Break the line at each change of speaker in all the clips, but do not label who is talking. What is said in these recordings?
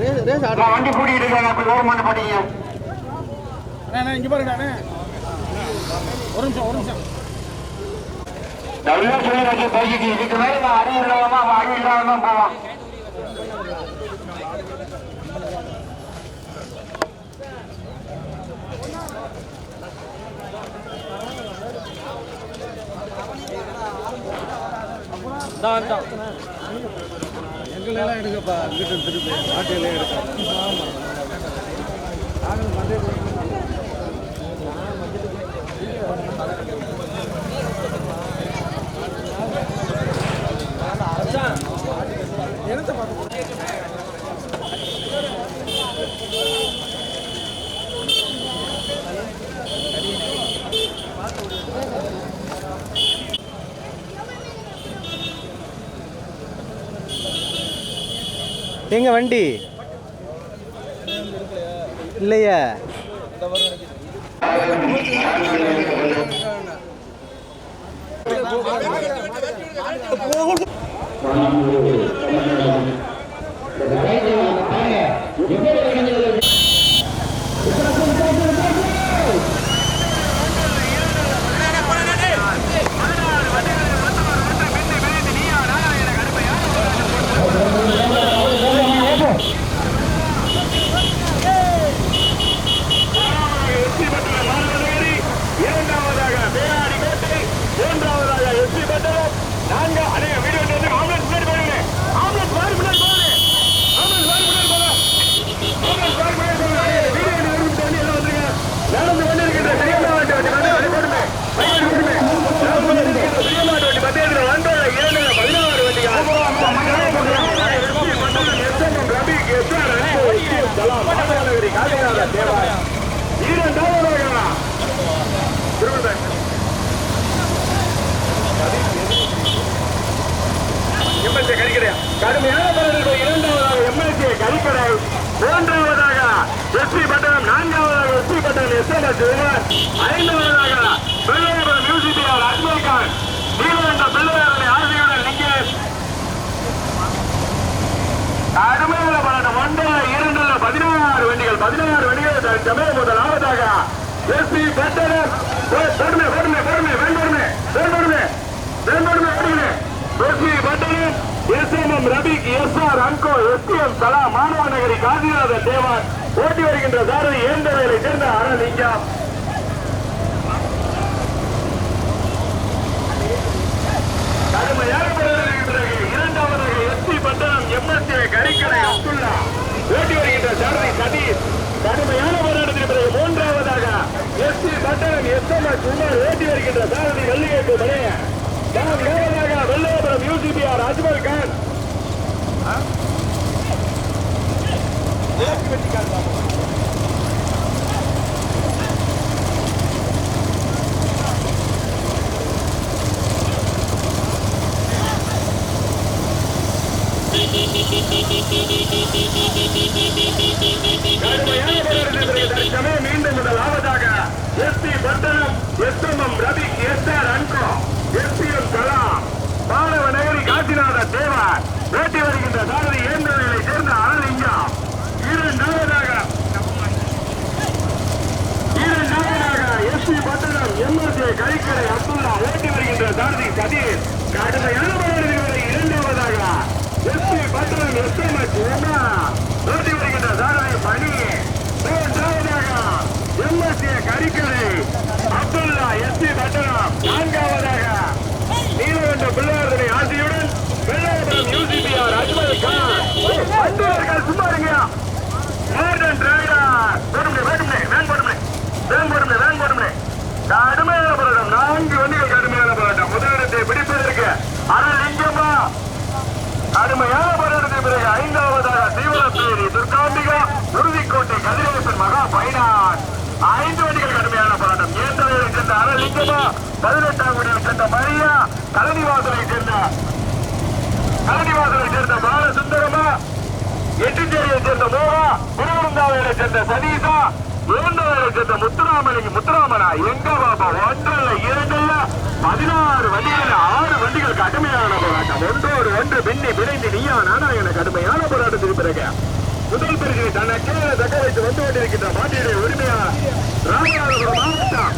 வண்டி கூட்டிட்டு இருக்காங்க அப்படி ஓரமான
அண்ணா இங்கே பாருங்க அண்ணே. ஒரு நிமிஷம் ஒரு நிமிஷம்.
நல்லா சொல்லி வச்சு பைக்கு இதுக்கு மேல நான் அறிவு இல்லாம அறிவு இல்லாம போவான்.
எல்லாம் எடுக்கப்பா அங்கிட்ட திருப்பி. ஆட்டையிலே எடுக்க ஆமாம் நாங்களும் மண்டே எங்க வண்டி? இல்லையா.
இரண்டாவதாக பேராடி கோட்டை மூன்றாவதாக எஸ்பி பட்டணம் நான்கு அடைய வீடியோ வந்து ஆம்புலன்ஸ் முன்னாடி போடுங்க ஆம்புலன்ஸ் மாறி முன்னாடி போகுது ஆம்புலன்ஸ் மாறி முன்னாடி போகுது ஆம்புலன்ஸ் மாறி முன்னாடி போகுது வீடியோ நிறுத்தி தண்ணி எல்லாம் வந்துருங்க நடந்து கொண்டு இருக்கின்ற பெரியமாவட்ட வண்டி வந்து அதை போடுமே வண்டி போடுமே நடந்து கொண்டு இருக்கின்ற பெரியமாவட்ட வண்டி பத்தேந்திர ஒன்றரை இரண்டு பதினாறு வண்டிகள் ரவி எஸ்ஆர் காலநகரி காந்திநாத தேவாய் இரண்டாவதாக திருவள்ளூர் எம்எல்ஏ கறிக்கடை கடுமையான பலர்கள் இரண்டாவதாக எம்எல்ஏ கறிக்கடை மூன்றாவதாக எஸ்பி பட்டணம் நான்காவதாக எஸ்பி பட்டணம் மியூசிக் அஜ்மல் கான் லிங்கேஷ் கடுமையான பலன் இரண்டுல பதினாறு வண்டிகள் பதினாறு வண்டிகள் தமிழ் முதலாவதாக எஸ்பி பட்டணம் பொறுமை பொறுமை பொறுமை வேண்டொருமை வேண்டொருமை வேண்டொருமை வேண்டுமே S P Pattanam S M M Rafiq S R and co S T M தலா மாணவ நகரி காந்திநாதன் தேவான் ஓட்டி வருகின்ற சாரதி ஏந்த வேலை சேர்ந்த அரணலிங்கம் கடுமையான போராட்டத்திற்கு பிறகு இரண்டாவதாக எஸ்பி பட்டணம் எம்எஸ்ஏ கரிக்கடை அப்துல்லா. ஓட்டி வருகின்ற சாரதி சதீஷ். கடுமையான போராட்டத்திற்கு பிறகு மூன்றாவதாக எஸ்பி பட்டணம் எஸ் எம் எஸ் ஓட்டி வருகின்ற சாரதி வெள்ளியேட்டு மலைய நான்காவதாக வெள்ளையபுரம் யூசிபிஆர் அஜ்மல் கான். கடுமையான போராட்டத்திற்கு பிறகு S P Pattanam S M M Ravi and co S P M Kalam மாணவ நகரி காசிநாத தேவா வேட்டி வருகிறார் சாரதி இயந்திரங்களை சேர்ந்த அனலிங்கம் இரண்டாவதாக இரண்டாவதாக எஸ்பி பட்டணம் எம்எல்ஏ அப்துல்லா ஓட்டி வருகின்ற சாரதி சதீஷ் கடுமையான போராட்டத்திற்கு இரண்டாவதாக எஸ்பி பட்டணம் எஸ்எம்எஸ் ஓட்டி வருகின்ற சாரதி பணி. மூன்றாவதாக எம்எஸ்ஏ கரிக்கடை அப்துல்லா எஸ்பி பட்டணம் நான்காவதாக நீலகண்ட பிள்ளையார்தனை ஆசியுடன் வெள்ளாபுரம் யூசிபிஆர் அஜ்மல் கான். வண்டியர்கள் சும்மா இருங்க மார்டன் டிரைவர் போடுமே வேண்டுமே வேன் போடுமே வேன் போடுமே வேன் போடுமே கடுமையான போராட்டம். நான்கு வண்டிகள் கடுமையான போராட்டம். முதலிடத்தை பிடிப்பதற்கு ஆனால் இங்கம்மா கடுமையான போராட்டத்தை பிறகு ஐந்தாவதாக தீவிரப்பேரி துர்காம்பிகா உறுதிக்கோட்டை கதிரேசன் மகா பைனான். ஐந்து வண்டிகள் கடுமையான போராட்டம். ஏற்றவையை சேர்ந்த அரலிங்கமா பதினெட்டாம் வண்டியில் சேர்ந்த மரியா கலனிவாசலை சேர்ந்த கலனிவாசலை சேர்ந்த பாலசுந்தரமா எட்டுச்சேரியை சேர்ந்த மோகா திருவருந்தாவையை சேர்ந்த சதீசா இரண்டாவதை இருக்கிற முத்துராமலிங்க முத்துராமனா எங்க பாபா ஒன்றல்ல இரண்டல்ல பதினாறு வண்டிகள் ஆறு வண்டிகள் கடுமையான போராட்டம். ஒன்றோடு ஒன்று பின்னி பிணைந்து நீயா நானா என கடுமையான போராட்டத்துக்கு பிறகு முதல் பிரிவு தன் அக்கறையை தக்க வைத்து வந்து கொண்டிருக்கின்ற மாட்டியுடைய உரிமையாளர் ராமநாதபுரம் மாவட்டம்.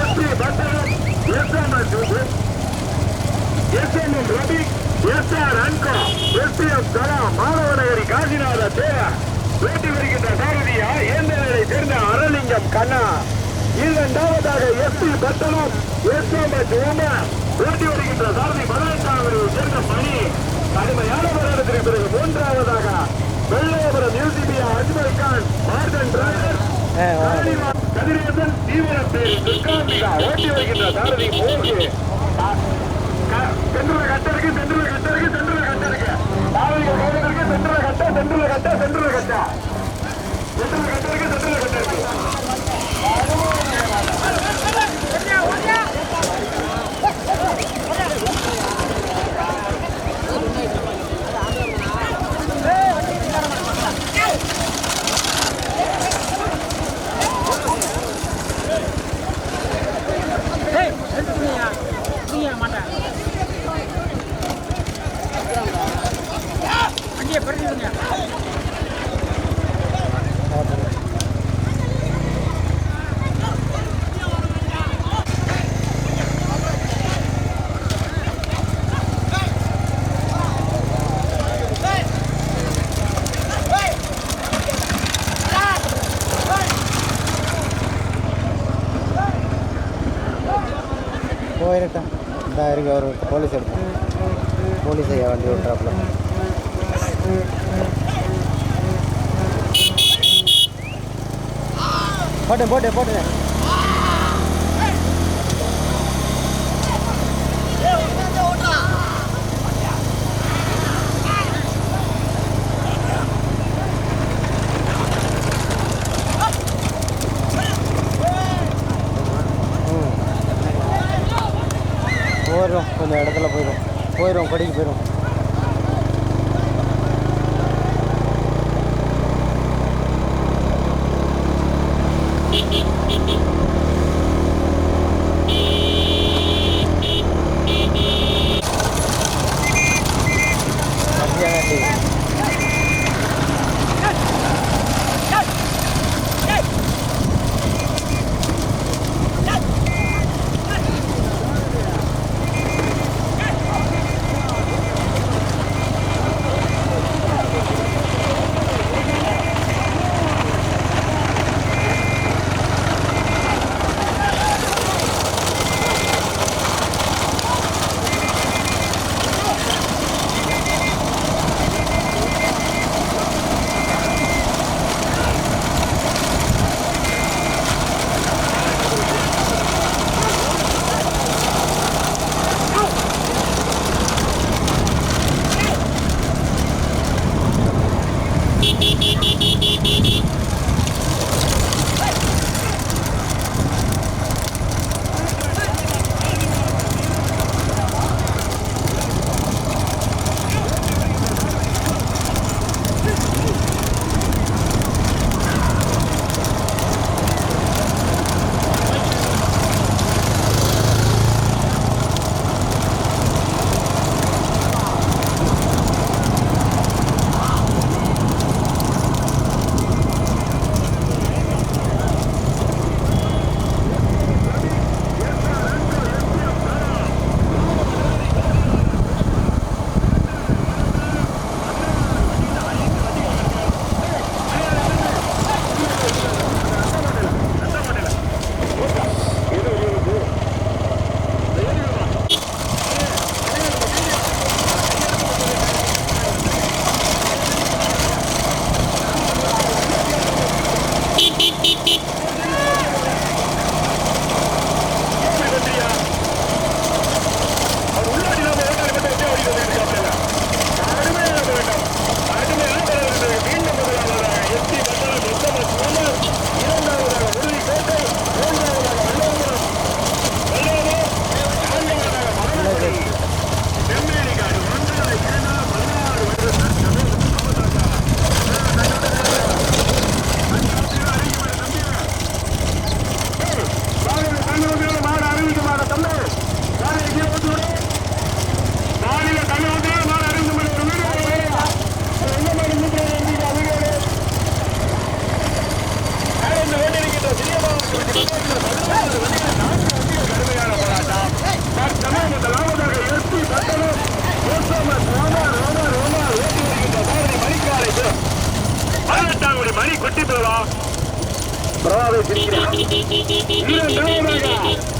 SP Pattanam. SMS SMM Ravi. SR and co. SPM Kala. Manavanagari Kasinatha Thevar. ஓட்டி வருகின்ற சாரதியா ஏந்தலை சேர்ந்த அரலிங்கம் கண்ணா. இரண்டாவதாக எஸ்பி பட்டணம் எஸ்எம்எஸ் உமர் ஓட்டி வருகின்ற சாரதி பதினெட்டாவது சேர்ந்த மணி. கடுமையான போராட்டத்திற்கு பிறகு மூன்றாவதாக வெள்ளையபுரம் யூசிபியா அஜ்மல் கான் மார்டன் டிரைவர் கதிரேசன் தீவிர பேர் துர்காம்பிகா. ஓட்டி வருகின்ற சாரதி மூன்று கட்ட இருக்கு சென்றுல கட்ட இருக்கு சென்றுல கட்ட இருக்கு பாவைக்கு போவதற்கு சென்றுல கட்ட சென்றுல கட்டா சென்டர்ல கட்டா. சென்டர்ல கட்டா இருக்கு சென்டர்ல கட்டா இருக்கு.
அங்கேயே பிறகுங்க
இந்த ஒரு போலீஸ் எடுத்தேன் போலீஸ் ஐயா வண்டி விட்றாப்புல போட்டேன் போட்டேன் போட்டேன் மணி
கொட்டி போவா பிரபாவை பிரிக்கிறார்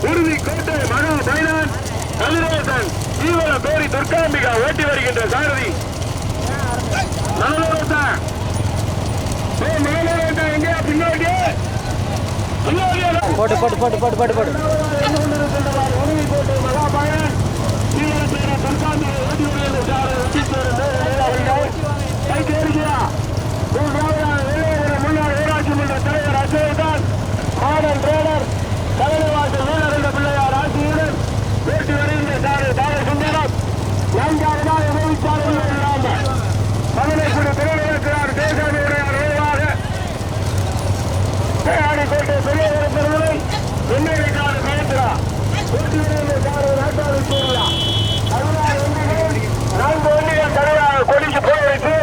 உறுதி கோட்டை மகா பைனான் கதிரேசன் தீவிர பேரி துர்காம்பிகா ஓட்டி வருகின்ற சாரதி நாலு மேலே எங்கேயா பின்னாடி போட்டு
போட்டு போட்டு போட்டு போட்டு போட்டு. போட்டு
கோட்டை பெரிய பெருமலை என்னுடைய காடு பயன்பெறா நான்கு வண்டிகள் தனியாக கொடிக்கு போய் வைத்து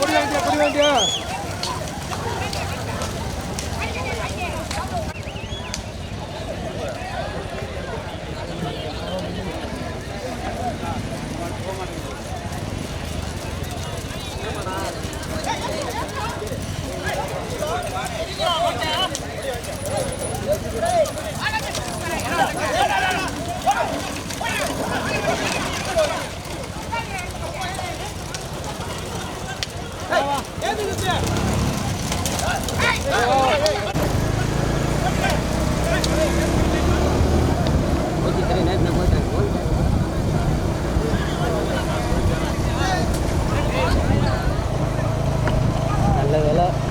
கொடி வாங்கியா கொடி வாங்கியா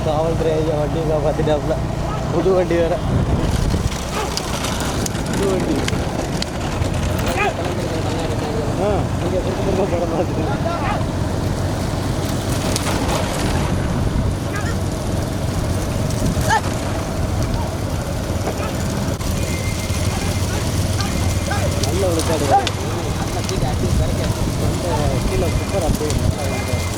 காவல்துறை ஐயா வண்டியை காப்பாற்றிட்டாப்புல புது வண்டி வேற புது வண்டி ஆ நீங்கள் திரும்ப படம் பார்த்துட்டு நல்ல விழுக்காடு கீழே குப்பர் அப்படியே நல்லா விழுக்காடு.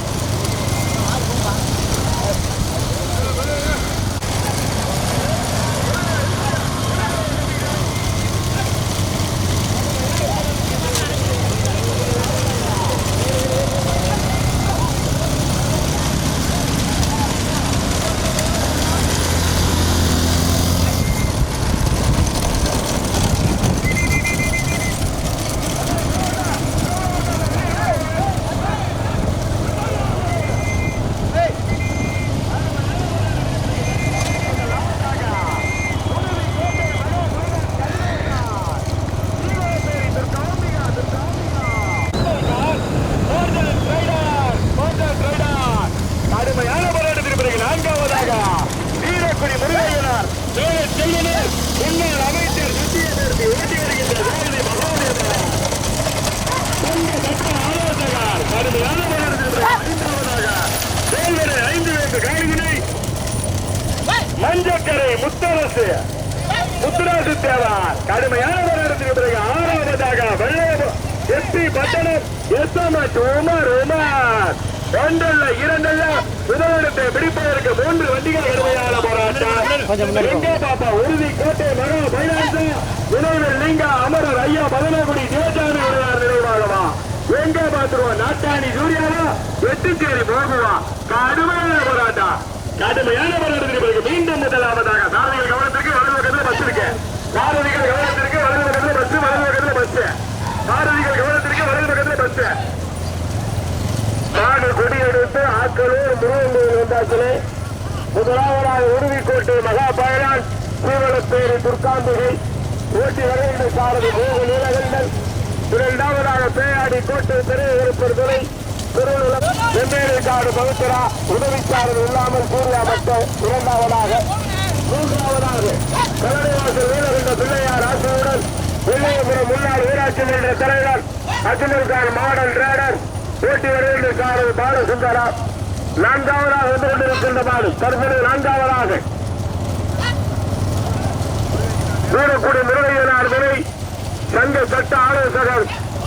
கடுமையான போராட்டத்திற்கு பிறகு நான்காவதாக வீரக்குடி முருகையனார் வேலை செல்வனர் முன்னாள் அமைச்சர் நித்தியதற்கு ஓட்டி வருகின்ற ஜாகிரி மகோதேவன் சொந்த சட்ட ஆலோசகர் கடுமையான போராட்டத்திற்கு பிறகு ஐந்தாவதாக வேல்வரை ஐந்து வேண்டு காணிவினை மஞ்சக்கரை முத்துராசு தேவார் கடுமையான போராட்டத்திற்கு பிறகு ஆறாவதாக வெள்ளை எஸ்பி பட்டணம் எஸ்எம்எச் உமர் உமர். ஒன்றல்ல இரண்டல்ல முதலிடத்தை பிடிப்பதற்கு மூன்று வண்டிகள் கடுமையான போராட்டம். எங்கே பாப்பா? உறுதி கோட்டை மகா பைனான்சு. நினைவில் லிங்கா அமரர் ஐயா பதனகுடி தேசாமி உடையார் நினைவாகவா? எங்க பாத்துருவோம் நாட்டாணி சூர்யாவா? எட்டுச்சேரி போகுவா? கடுமையான போராட்டம். கடுமையான போராட்டத்திற்கு மீண்டும் முதலாவதாக சாரதிகள் கவனத்திற்கு வலது பக்கத்தில் பஸ் இருக்கு. சாரதிகள் கவனத்திற்கு வலுவகத்தில் பஸ் வலுவகத்தில் பஸ் சாரதிகள் கவனத்திற்கு வலது பக்கத்துல பஸ் நாடு கொடியெடுத்து ஆக்கலூர் முருகன் கோயில் வந்தாக்களே முதலாவதாக உறுதிக்கோட்டை மகா பயனான் சீவலப்பேரி துர்காம்பிகை. ஓட்டி வருகின்ற சாரதி மூகு நீலகண்டன் இரண்டாவதாக பேயாடி கோட்டை திரையிருப்பர் துறை. திருநுலம் வெவ்வேறு காடு பகுத்தரா உதவிச்சாரதி இல்லாமல் சூர்யா மட்டும் இரண்டாவதாக. மூன்றாவதாக கலடைவாசல் நீலகண்ட பிள்ளையார் ஆசியுடன் வெள்ளியபுரம் முன்னாள் ஊராட்சி மன்ற தலைவர் அர்ஜுனல் கான் மாடல் ரேடர் போட்டி வருகின்ற சாரதி பாலசுந்தரா. நான்காவதாக வந்து கொண்டிருக்கின்ற பாடு தற்போது நான்காவதாக. வீரக்குடி முருகையனார் துணை சங்க சட்ட ஆலோசகர்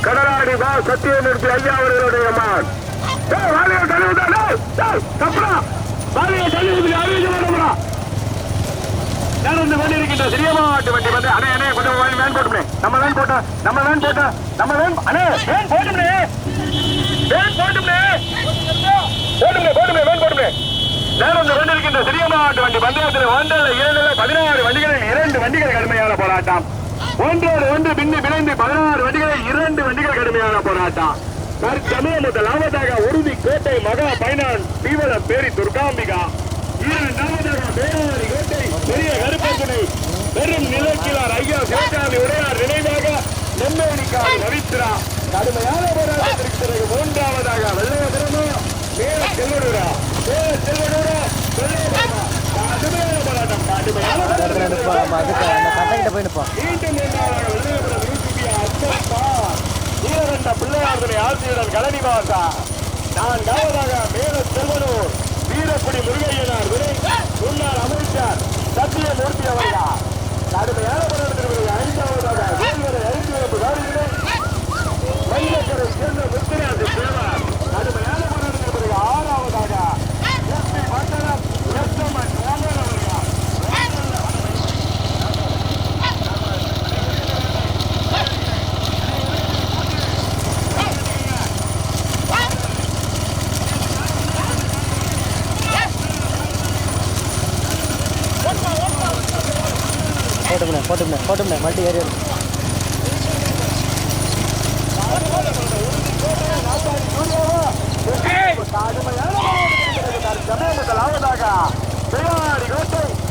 கடலாடி வா சத்தியமூர்த்தி ஐயா அவர்களுடைய மகன் ஏய், வாலிய தள்ளுவதா? டேய், டேய், தப்புடா. வாலிய தள்ளுவதில் அறிவிக்க நடந்து கொண்டிருக்கின்ற சிறிய வண்டி வந்து அண்ணே அண்ணே கொஞ்சம் வேன் போட்டுமே நம்ம வேன் போட்டா நம்ம வேன் போட்டா நம்ம வேன் அண்ணே வேன் போட்டுமே வேன் போட்டுமே போட்டுமே போட்டுமே வேன் போட்டுமே நடந்து கொண்டிருக்கின்ற சிறிய மாவட்ட வண்டி பந்தயத்தில் ஒன்றில் இரண்டுல பதினாறு வண்டிகளில் இரண்டு வண்டிகள் கடுமையான போராட்டம். ஒன்றோடு ஒன்று பின்னி பிணைந்து பதினாறு வண்டிகளில் இரண்டு வண்டிகள் கடுமையான போராட்டம். தற்சமயம் முதலாவதாக உறுதி கோட்டை மகா பைனான் தீவிர பேரி துர்காம்பிகா. இரண்டாவதாக வேளாரி கோட்டை பெரிய கருப்பனை பெரும் நிலக்கிலார் ஐயா சிவகாமி உடையார் நினைவாக நெம்மேனிக்காரி ரவித்ரா கடுமையான போராட்டத்திற்கு பிறகு மூன்றாவதாக வெள்ளையபுரமா பேர செல்வனூரா பேர செல்வனூரா வெள்ளையபுரமா கடுமையான போராட்டம் கடுமையான
இடத்துல
ஆசிரியர் கலனி மேல செல்வனூர் வீரக்குடி முருகையனார் விரை முன்னாள் அமைச்சர் சத்தியமூர்த்தி அவர்களா. கடுமையான போராட்டத்திற்கு ஐந்தாவதாக வேல்வரை ஐந்து காரிகளை மயிலக்கரை சேர்ந்த முத்துராஜ் தேவர் கடுமையான போராட்டத்திற்கு பிறகு ஆறாவதாக எஸ்பி மண்டலம் எஸ்எம்என் மோகன் அவர்களா
போட்டும்ண்ணே போட்டும்ண்ணே மல்டி ஏரியா வரும்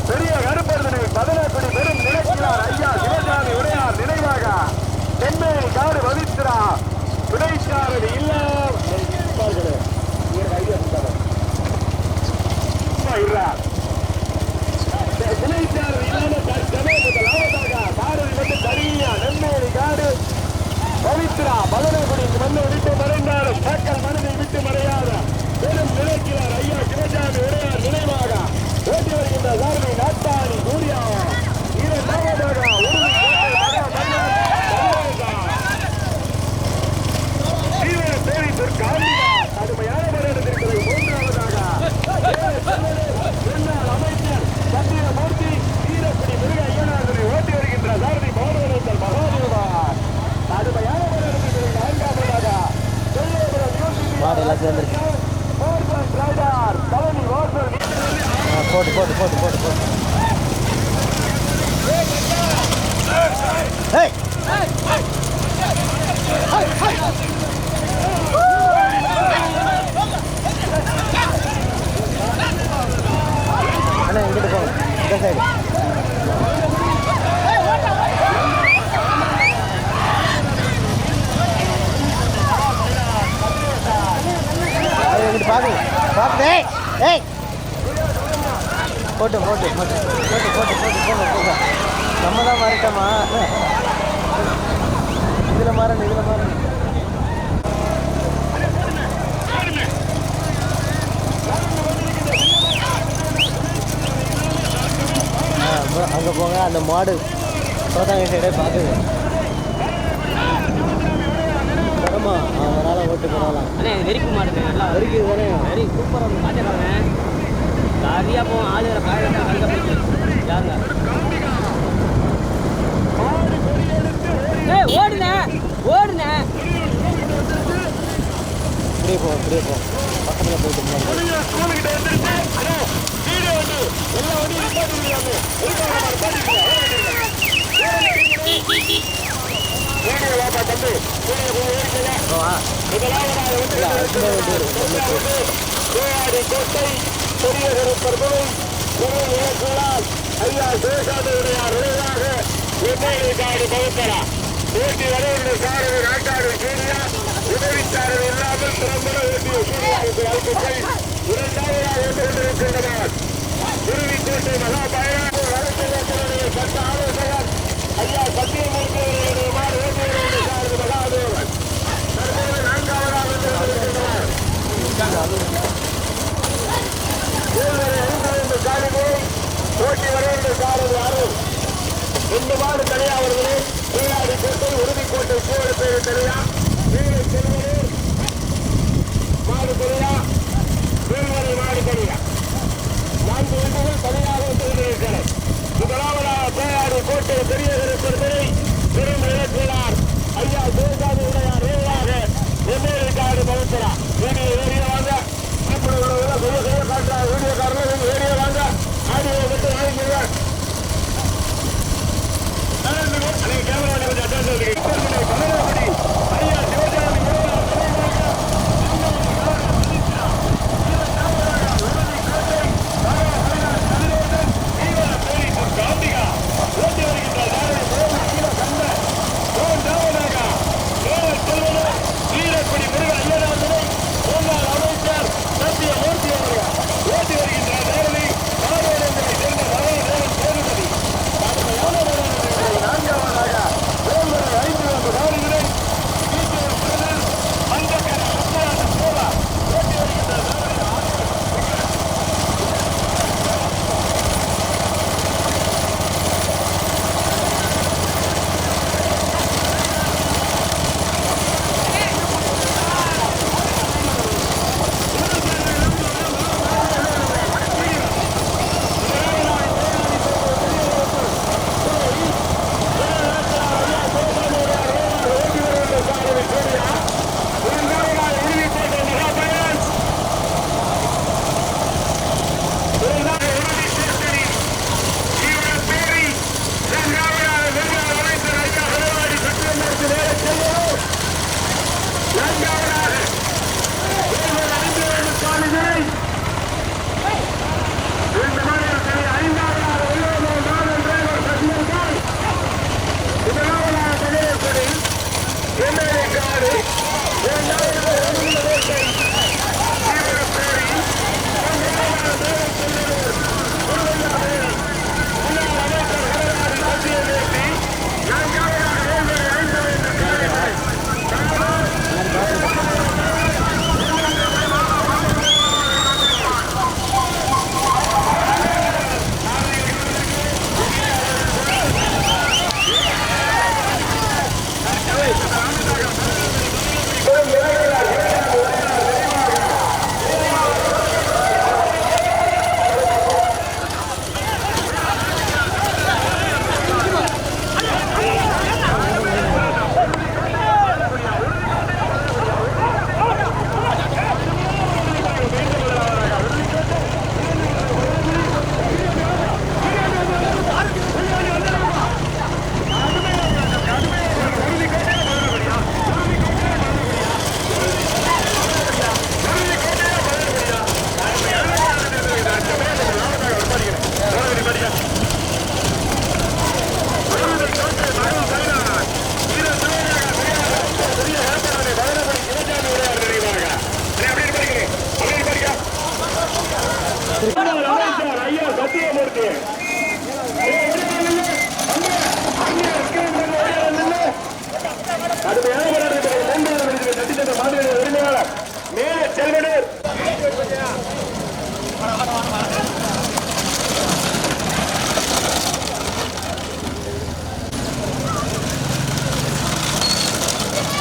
பெரிய கருப்பருதனை பதினெட்டு பெரும் நிலைக்கிறார் ஐயா சிவசாமி உடையார் நினைவாக தென்மேனி காடு வவித்ரா துணைச்சாரதி இல்லாமல் இருக்கிறார் துணைச்சாரதி இல்லாமல் முதலாவதாக பாரதி வந்து தனியா நெம்மேனி காடு பவித்ரா பலனகுடி மண்ணை விட்டு மறைந்தாலும் மக்கள் மனதை விட்டு மறையாத பெரும் நிலைக்கிறார் ஐயா சிவசாமி உடையார் நினைவாக ஓட்டி வருகின்ற சாரதி நாட்டாணி சூர்யா இரண்டாவதாக உறுதி கோட்டை மகா மன்னர் தமிழக தீவிர தேவி துர்காம்பிகா கடுமையான போராட்டத்திற்கு மூன்றாவதாக முன்னாள் அமைச்சர் சத்தியமூர்த்தி வீரக்குடி முருக ஐயனார்களை ஓட்டி வருகின்ற சாரதி மோகனந்தர் மகாதேவா கடுமையான போராட்டத்திற்கு நான்காவதாக வெள்ளையபுரம் யூசிபி
மாடு எல்லாம் சேர்ந்துருக்கு
ஓர்சன் ரைடர் பழனி ஓர்சன்
ஆ, போட்டு போட்டு போட்டு போட்டு போட்டு ஏய் அண்ணா இங்கிட்டு போங்க இந்த சைடு பாப்பே. ஏய். ஏய் போட்டு போட்டு போட்டு போட்டு போட்டு போட்டு போங்க போங்க நம்ம தான் மாறிட்டோமா இதில் மாறணும் இதில் மாறணும். அங்கே போங்க அந்த மாடு. சோதாங்க சைடே பார்க்குது தரமா? ஓட்டு போகலாம்
அண்ணே வெறிப்பு மாடுங்க நல்லா
வரைக்கும் தானே?
வெரி சூப்பராக இருக்கும் காட்டக்காரன் சரியாக போவோம் ஆள் வேறு கலக்க போயிட்டு யாருங்க ஏய் ஓடுனே ஓடுனே
இப்படியே போ இப்படியே போ. பக்கத்தில் போயிட்டு
வந்து வீடியோ வாப்பா தம்பி கோட்டை பெரியகரு பர்பவை குரு இயக்குளார் ஐயா சேஷாதவுடையார் நினைவாக எண்ணெய் காடு பகுத்தரா போட்டி வரையுள்ள சாரதி நாட்டாடு சூர்யா உதவிச்சாரதி இல்லாமல் திறம்பட ஓட்டிய சூர்யாவுக்கு வாழ்த்துக்கள் இரண்டாவதாக வந்து கொண்டிருக்கின்றனர் குருவிக்கோட்டை மகாபாயனாக சட்ட ஆலோசகர் ஐயா சத்தியமூர்த்தி போட்டி வருகின்ற காரது அருள் இந்த மாடு தனியா அவர்களே நீராடி கோட்டை உறுதி கோட்டை சூழல் பேர் தனியா வீடு செல்வது மாடு தனியா வீழ்வரை மாடு தனியா நான்கு இண்டுகள் தனியாக செய்திருக்கிறது